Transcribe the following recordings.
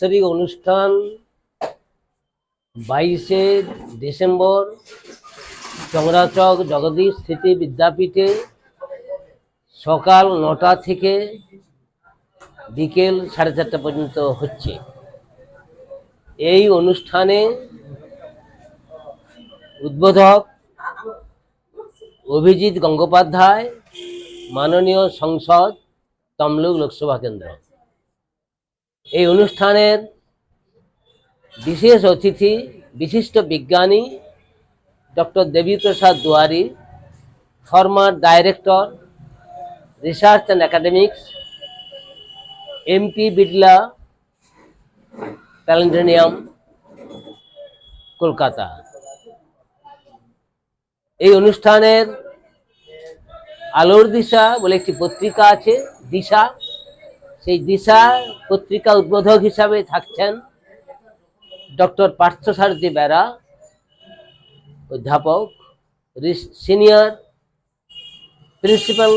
বাৎসরিক অনুষ্ঠান বাইশে ডিসেম্বর, চংরাচক জগদীশ স্মৃতি বিদ্যাপীঠে সকাল নটা থেকে বিকেল সাড়ে চারটা পর্যন্ত হচ্ছে। এই অনুষ্ঠানে উদ্বোধক অভিজিৎ গঙ্গোপাধ্যায়, মাননীয় সংসদ তমলুক লোকসভা কেন্দ্র। এই অনুষ্ঠানের বিশেষ অতিথি, বিশিষ্ট বিজ্ঞানী doctor Debiprasad Duari former director research and academics M P Birla planetarium Kolkata এই অনুষ্ঠানের আলোর দিশা বলে একটি পত্রিকা আছে, দিশা। সেই দিশা পত্রিকা উদ্বোধক হিসাবে থাকছেন ডক্টর পার্থসারথী বেরা, অধ্যাপক senior principal,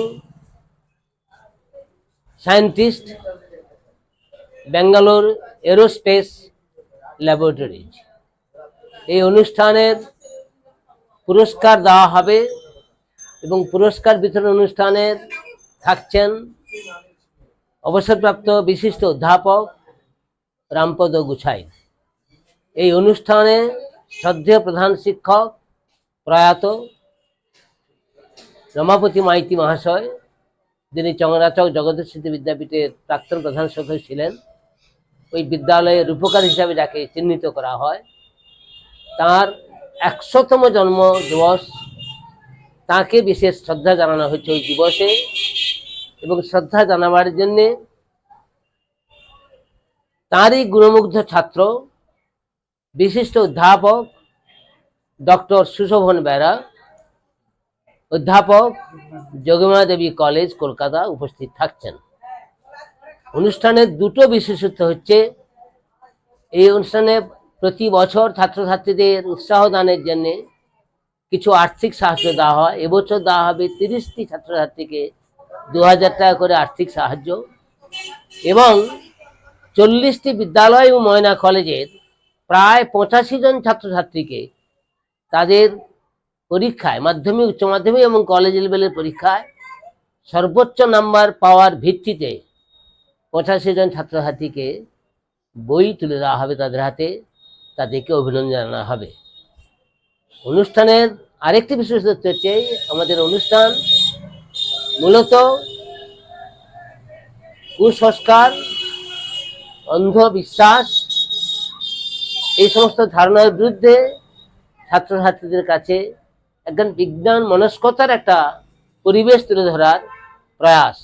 scientist, Bangalore aerospace laboratories. এই অনুষ্ঠানের পুরস্কার দেওয়া হবে এবং পুরস্কার বিতরণ অনুষ্ঠানের থাকছেন অবসরপ্রাপ্ত বিশিষ্ট অধ্যাপক রামপদ গুছাই এই অনুষ্ঠানে শ্রদ্ধেয় প্রধান শিক্ষক প্রয়াত রমাপতি মাইতি মহাশয়, যিনি চংরাচক স্মৃতি বিদ্যাপীঠের প্রাক্তন প্রধান শিক্ষক ছিলেন, ওই বিদ্যালয়ের রূপকার হিসাবে যাকে চিহ্নিত করা হয়, তার একশোতম জন্ম দিবস, তাকে বিশেষ শ্রদ্ধা জানানো হয়েছে ওই দিবসে। এবং শ্রদ্ধা জানাবার জন্যে তাঁরই গুণমুগ্ধ ছাত্র, বিশিষ্ট অধ্যাপক ডক্টর সুশোভন বেরা, অধ্যাপক যোগিমা দেবী কলেজ, কলকাতা উপস্থিত থাকছেন। অনুষ্ঠানের দুটো বিশেষত্ব হচ্ছে, এই অনুষ্ঠানে প্রতি বছর ছাত্রছাত্রীদের উৎসাহ দানের জন্যে কিছু আর্থিক সাহায্য দেওয়া হয়। এবছর দেওয়া হবে তিরিশটি ছাত্রছাত্রীকে দু হাজার টাকা করে আর্থিক সাহায্য এবং চল্লিশটি বিদ্যালয় ও ময়না কলেজের প্রায় পঁচাশি জন ছাত্রছাত্রীকে তাদের পরীক্ষায়, মাধ্যমিক, উচ্চ মাধ্যমিক এবং কলেজ লেভেলের পরীক্ষায় সর্বোচ্চ নাম্বার পাওয়ার ভিত্তিতে পঁচাশি জন ছাত্রছাত্রীকে বই তুলে দেওয়া হবে তাদের হাতে। তাদেরকে অভিনন্দন জানানো হবে। অনুষ্ঠানের আরেকটি বিশেষত্ব হচ্ছে, আমাদের অনুষ্ঠান মূলত কুসংস্কার, অন্ধবিশ্বাস, এই সমস্ত ধারণার বিরুদ্ধে ছাত্রছাত্রীদের কাছে একজন বিজ্ঞান মনস্কতার একটা পরিবেশ তুলে ধরার প্রয়াস।